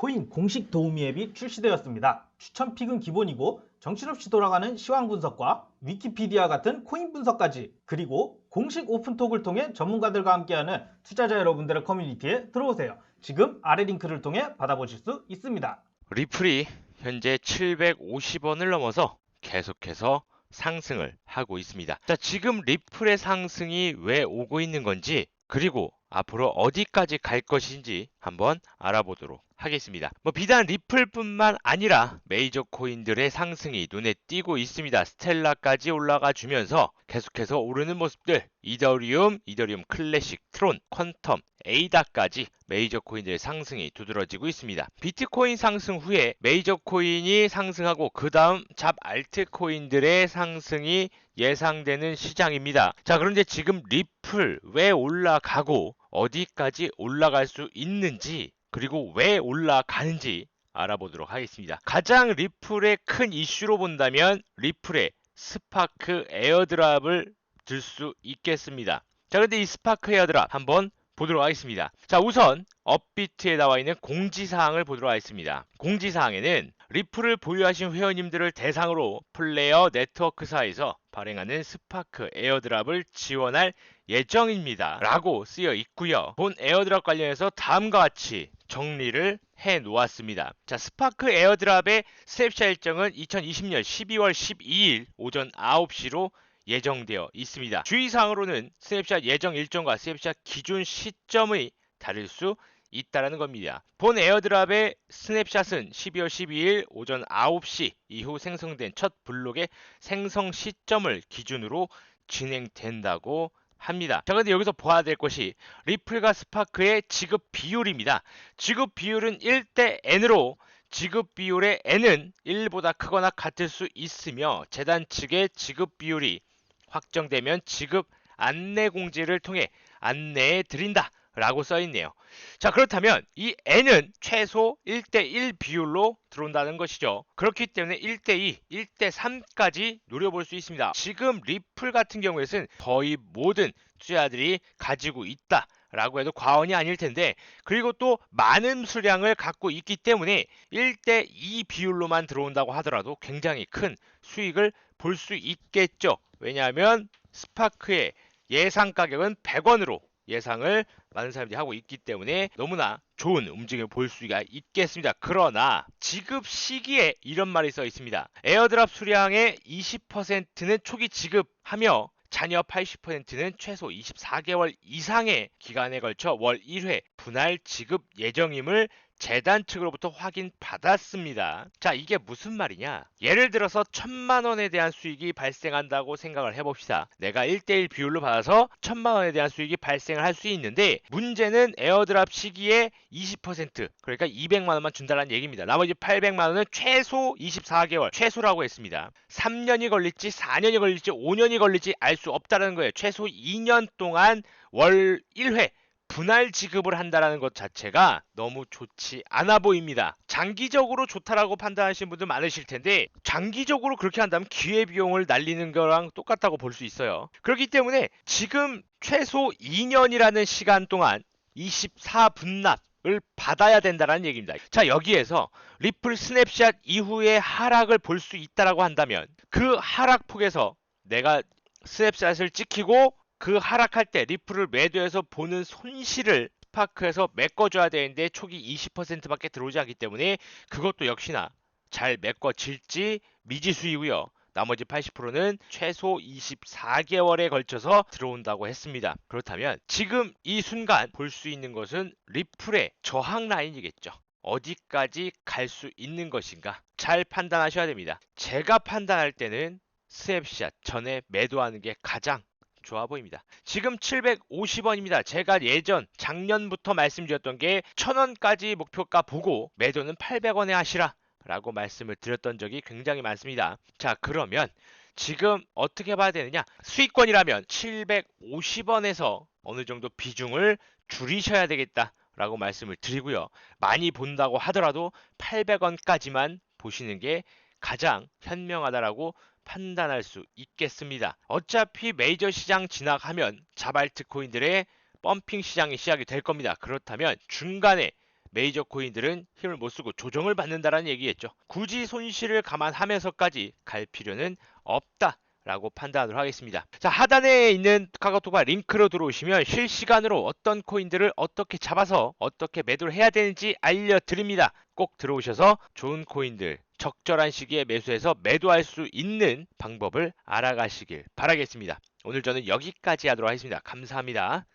코인 공식 도우미 앱이 출시되었습니다. 추천 픽은 기본이고 정신없이 돌아가는 시황 분석과 위키피디아 같은 코인 분석까지 그리고 공식 오픈톡을 통해 전문가들과 함께하는 투자자 여러분들의 커뮤니티에 들어오세요. 지금 아래 링크를 통해 받아보실 수 있습니다. 리플이 현재 750원을 넘어서 계속해서 상승을 하고 있습니다. 자, 지금 리플의 상승이 왜 오고 있는 건지 그리고 앞으로 어디까지 갈 것인지 한번 알아보도록 하겠습니다. 뭐 비단 리플뿐만 아니라 메이저 코인들의 상승이 눈에 띄고 있습니다. 스텔라까지 올라가 주면서 계속해서 오르는 모습들 이더리움, 이더리움 클래식, 트론, 퀀텀, 에이다까지 메이저 코인들의 상승이 두드러지고 있습니다. 비트코인 상승 후에 메이저 코인이 상승하고 그 다음 잡 알트 코인들의 상승이 예상되는 시장입니다. 자, 그런데 지금 리플 왜 올라가고 어디까지 올라갈 수 있는지 그리고 왜 올라가는지 알아보도록 하겠습니다. 가장 리플의 큰 이슈로 본다면 리플의 스파크 에어드랍을 들 수 있겠습니다. 자, 근데 이 스파크 에어드랍 한번 보도록 하겠습니다. 자, 우선 업비트에 나와 있는 공지사항을 보도록 하겠습니다. 공지사항에는 리플을 보유하신 회원님들을 대상으로 플레이어 네트워크사에서 발행하는 스파크 에어드랍을 지원할 예정입니다. 라고 쓰여 있고요. 본 에어드랍 관련해서 다음과 같이 정리를 해 놓았습니다. 자, 스파크 에어드랍의 스냅샷 일정은 2020년 12월 12일 오전 9시로 예정되어 있습니다. 주의사항으로는 스냅샷 예정 일정과 스냅샷 기준 시점이 다를 수 있다라는 겁니다. 본 에어드랍의 스냅샷은 12월 12일 오전 9시 이후 생성된 첫 블록의 생성 시점을 기준으로 진행된다고 합니다. 자, 근데 여기서 봐야 될 것이 리플과 스파크의 지급 비율입니다. 지급 비율은 1대 N으로 지급 비율의 N은 1보다 크거나 같을 수 있으며 재단 측의 지급 비율이 확정되면 지급 안내 공지를 통해 안내해 드린다. 라고 써 있네요. 자, 그렇다면 이 N은 최소 1대1 비율로 들어온다는 것이죠. 그렇기 때문에 1대2, 1대3까지 노려볼 수 있습니다. 지금 리플 같은 경우에는 거의 모든 투자들이 가지고 있다. 라고 해도 과언이 아닐 텐데 그리고 또 많은 수량을 갖고 있기 때문에 1대2 비율로만 들어온다고 하더라도 굉장히 큰 수익을 볼 수 있겠죠. 왜냐하면 스파크의 예상 가격은 100원으로 예상을 많은 사람들이 하고 있기 때문에 너무나 좋은 움직임을 볼 수가 있겠습니다. 그러나 지급 시기에 이런 말이 써 있습니다. 에어드랍 수량의 20%는 초기 지급하며 잔여 80%는 최소 24개월 이상의 기간에 걸쳐 월 1회 분할 지급 예정임을 재단 측으로부터 확인 받았습니다. 자, 이게 무슨 말이냐? 예를 들어서 천만 원에 대한 수익이 발생한다고 생각을 해봅시다. 내가 1대1 비율로 받아서 천만 원에 대한 수익이 발생을 할 수 있는데 문제는 에어드랍 시기에 20% 그러니까 200만 원만 준다는 얘기입니다. 나머지 800만 원은 최소 24개월 최소라고 했습니다. 3년이 걸릴지 4년이 걸릴지 5년이 걸릴지 알 수 없다는 거예요. 최소 2년 동안 월 1회 분할 지급을 한다는 것 자체가 너무 좋지 않아 보입니다. 장기적으로 좋다라고 판단하시는 분들 많으실 텐데 장기적으로 그렇게 한다면 기회 비용을 날리는 거랑 똑같다고 볼 수 있어요. 그렇기 때문에 지금 최소 2년이라는 시간 동안 24분납 을 받아야 된다는 얘기입니다. 자 여기에서 리플 스냅샷 이후에 하락을 볼 수 있다라고 한다면 그 하락폭에서 내가 스냅샷을 찍히고 그 하락할 때 리플을 매도해서 보는 손실을 스파크에서 메꿔줘야 되는데 초기 20%밖에 들어오지 않기 때문에 그것도 역시나 잘 메꿔질지 미지수이고요. 나머지 80%는 최소 24개월에 걸쳐서 들어온다고 했습니다. 그렇다면 지금 이 순간 볼 수 있는 것은 리플의 저항 라인이겠죠. 어디까지 갈 수 있는 것인가 잘 판단하셔야 됩니다. 제가 판단할 때는 스냅샷 전에 매도하는 게 가장 좋아 보입니다. 지금 750원입니다. 제가 예전 작년부터 말씀드렸던 게 1000원까지 목표가 보고 매도는 800원에 하시라 라고 말씀을 드렸던 적이 굉장히 많습니다. 자 그러면 지금 어떻게 봐야 되느냐 수익권이라면 750원에서 어느 정도 비중을 줄이셔야 되겠다 라고 말씀을 드리고요. 많이 본다고 하더라도 800원까지만 보시는 게 가장 현명하다라고 판단할 수 있겠습니다. 어차피 메이저 시장 진학하면 자발트 코인들의 펌핑 시장이 시작이 될 겁니다. 그렇다면 중간에 메이저 코인들은 힘을 못 쓰고 조정을 받는다라는 얘기겠죠. 굳이 손실을 감안하면서까지 갈 필요는 없다. 라고 판단을 하겠습니다. 자, 하단에 있는 카카오톡과 링크로 들어오시면 실시간으로 어떤 코인들을 어떻게 잡아서 어떻게 매도를 해야 되는지 알려드립니다. 꼭 들어오셔서 좋은 코인들 적절한 시기에 매수해서 매도할 수 있는 방법을 알아가시길 바라겠습니다. 오늘 저는 여기까지 하도록 하겠습니다. 감사합니다.